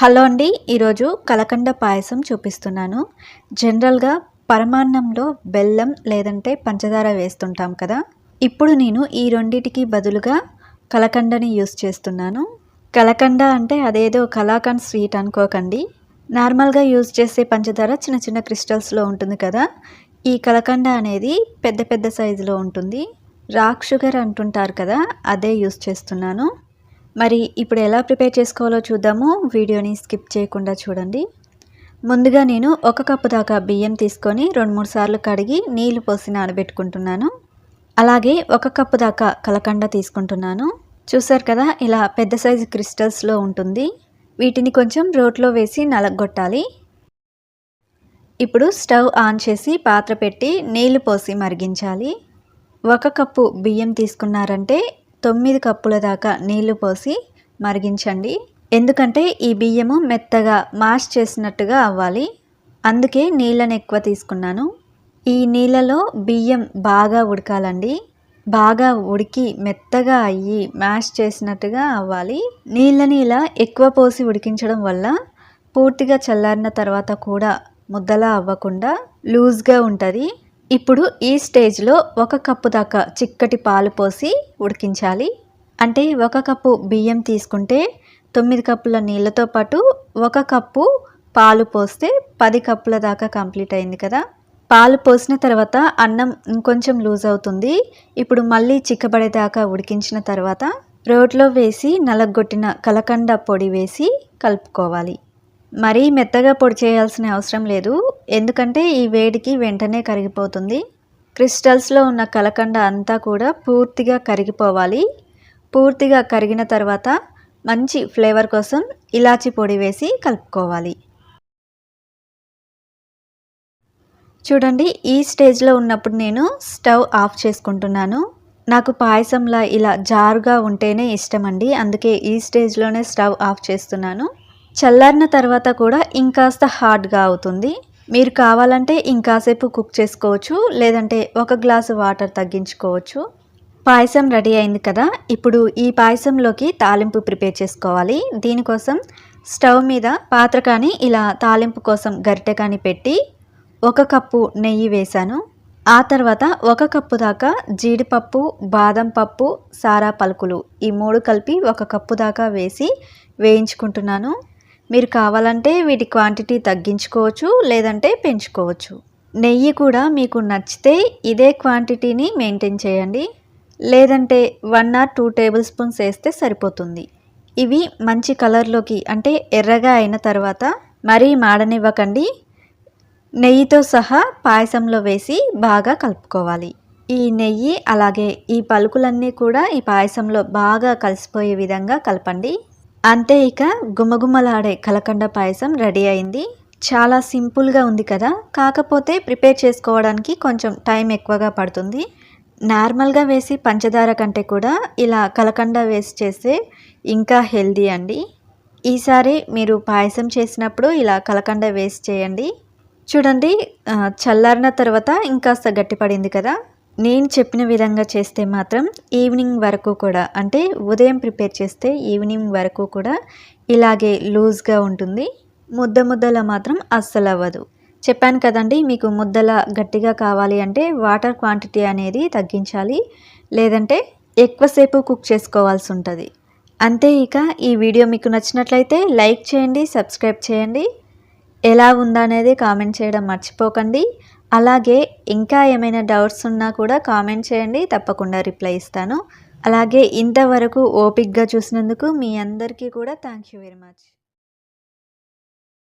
Hello అండి ఈరోజు కలకండ పాయసం చూపిస్తున్నాను. జనరల్గా పరమాన్నంలో బెల్లం లేదంటే పంచదార వేస్తుంటాం కదా. ఇప్పుడు నేను ఈ రెండిటికి బదులుగా కలకండని యూస్ చేస్తున్నాను. కలకండ అంటే అదేదో కలాకండ్ స్వీట్ అనుకోకండి. నార్మల్గా యూజ్ చేసే పంచదార చిన్న చిన్న క్రిస్టల్స్లో ఉంటుంది కదా. ఈ కలకండ అనేది పెద్ద పెద్ద సైజులో ఉంటుంది. రాక్ షుగర్ అంటుంటారు కదా అదే యూస్ చేస్తున్నాను. మరి ఇప్పుడు ఎలా ప్రిపేర్ చేసుకోవాలో చూద్దాము. వీడియోని స్కిప్ చేయకుండా చూడండి. ముందుగా నేను ఒక కప్పు దాకా బియ్యం తీసుకొని రెండు మూడు సార్లు కడిగి నీళ్ళు పోసి నానబెట్టుకుంటున్నాను. అలాగే ఒక కప్పు దాకా కలకండ తీసుకుంటున్నాను. చూసారు కదా ఇలా పెద్ద సైజు క్రిస్టల్స్లో ఉంటుంది. వీటిని కొంచెం రోట్లో వేసి నలగొట్టాలి. ఇప్పుడు స్టవ్ ఆన్ చేసి పాత్ర పెట్టి నీళ్ళు పోసి మరిగించాలి. ఒక కప్పు బియ్యం తీసుకున్నారంటే తొమ్మిది కప్పుల దాకా నీళ్ళు పోసి మరిగించండి. ఎందుకంటే ఈ బియ్యము మెత్తగా మాష్ చేసినట్టుగా అవ్వాలి. అందుకే నీళ్ళని ఎక్కువ తీసుకున్నాను. ఈ నీళ్ళలో బియ్యం బాగా ఉడకాలండి. బాగా ఉడికి మెత్తగా అయ్యి మ్యాష్ చేసినట్టుగా అవ్వాలి. నీళ్ళని ఇలా ఎక్కువ పోసి ఉడికించడం వల్ల పూర్తిగా చల్లారిన తర్వాత కూడా ముద్దలా అవ్వకుండా లూజ్గా ఉంటుంది. ఇప్పుడు ఈ స్టేజ్లో ఒక కప్పు దాకా చిక్కటి పాలు పోసి ఉడికించాలి. అంటే ఒక కప్పు బియ్యం తీసుకుంటే తొమ్మిది కప్పుల నీళ్ళతో పాటు ఒక కప్పు పాలు పోస్తే పది కప్పుల దాకా కంప్లీట్ అయింది కదా. పాలు పోసిన తర్వాత అన్నం ఇంకొంచెం లూజ్ అవుతుంది. ఇప్పుడు మళ్ళీ చిక్కబడేదాకా ఉడికించిన తర్వాత రోట్లో వేసి నలగొట్టిన కలకండ పొడి వేసి కలుపుకోవాలి. మరీ మెత్తగా పొడి చేయాల్సిన అవసరం లేదు. ఎందుకంటే ఈ వేడికి వెంటనే కరిగిపోతుంది. క్రిస్టల్స్లో ఉన్న కలకండ అంతా కూడా పూర్తిగా కరిగిపోవాలి. పూర్తిగా కరిగిన తర్వాత మంచి ఫ్లేవర్ కోసం ఇలాచి పొడి వేసి కలుపుకోవాలి. చూడండి ఈ స్టేజ్లో ఉన్నప్పుడు నేను స్టవ్ ఆఫ్ చేసుకుంటున్నాను. నాకు పాయసంలా ఇలా జారుగా ఉంటేనే ఇష్టం అండి అందుకే ఈ స్టేజ్లోనే స్టవ్ ఆఫ్ చేస్తున్నాను. చల్లారిన తర్వాత కూడా ఇంకాస్త హార్డ్గా అవుతుంది. మీరు కావాలంటే ఇంకాసేపు కుక్ చేసుకోవచ్చు లేదంటే ఒక గ్లాసు వాటర్ తగ్గించుకోవచ్చు. పాయసం రెడీ అయింది కదా ఇప్పుడు ఈ పాయసంలోకి తాలింపు ప్రిపేర్ చేసుకోవాలి. దీనికోసం స్టవ్ మీద పాత్ర కానీ ఇలా తాలింపు కోసం గరిటె కానీ పెట్టి ఒక కప్పు నెయ్యి వేశాను. ఆ తర్వాత ఒక కప్పు దాకా జీడిపప్పు బాదం పప్పు సారా పలుకులు ఈ మూడు కలిపి ఒక కప్పు దాకా వేసి వేయించుకుంటున్నాను. మీరు కావాలంటే వీటి క్వాంటిటీ తగ్గించుకోవచ్చు లేదంటే పెంచుకోవచ్చు. నెయ్యి కూడా మీకు నచ్చితే ఇదే క్వాంటిటీని మెయింటైన్ చేయండి. లేదంటే one or two tablespoons వేస్తే సరిపోతుంది. ఇవి మంచి కలర్లోకి అంటే ఎర్రగా అయిన తర్వాత మరీ మాడనివ్వకండి. నెయ్యితో సహా పాయసంలో వేసి బాగా కలుపుకోవాలి. ఈ నెయ్యి అలాగే ఈ పలుకులన్నీ కూడా ఈ పాయసంలో బాగా కలిసిపోయే విధంగా కలపండి. అంతే ఇక గుమగుమలాడే కలకండ పాయసం రెడీ అయింది. చాలా సింపుల్గా ఉంది కదా. కాకపోతే ప్రిపేర్ చేసుకోవడానికి కొంచెం టైం ఎక్కువగా పడుతుంది. నార్మల్గా వేసి పంచదార కంటే కూడా ఇలా కలకండ వేసి చేస్తే ఇంకా హెల్దీ అండి. ఈసారి మీరు పాయసం చేసినప్పుడు ఇలా కలకండ వేసి చేయండి. చూడండి చల్లారిన తర్వాత ఇంకాస్త గట్టిపడింది కదా. నేను చెప్పిన విధంగా చేస్తే మాత్రం ఈవినింగ్ వరకు కూడా అంటే ఉదయం ప్రిపేర్ చేస్తే ఈవినింగ్ వరకు కూడా ఇలాగే లూజ్గా ఉంటుంది. ముద్ద ముద్దలా మాత్రం అస్సలు అవ్వదు చెప్పాను కదండి మీకు ముద్దల గట్టిగా కావాలి అంటే వాటర్ క్వాంటిటీ అనేది తగ్గించాలి. లేదంటే ఎక్కువసేపు కుక్ చేసుకోవాల్సి ఉంటుంది. అంతే ఇక ఈ వీడియో మీకు నచ్చినట్లయితే లైక్ చేయండి సబ్స్క్రైబ్ చేయండి. ఎలా ఉందా అనేది కామెంట్ చేయడం మర్చిపోకండి. అలాగే ఇంకా ఏమైనా డౌట్స్ ఉన్నా కూడా కామెంట్ చేయండి తప్పకుండా రిప్లై ఇస్తాను. అలాగే ఇంతవరకు ఓపిక్గా చూసినందుకు మీ అందరికీ కూడా థ్యాంక్ యూ వెరీ మచ్.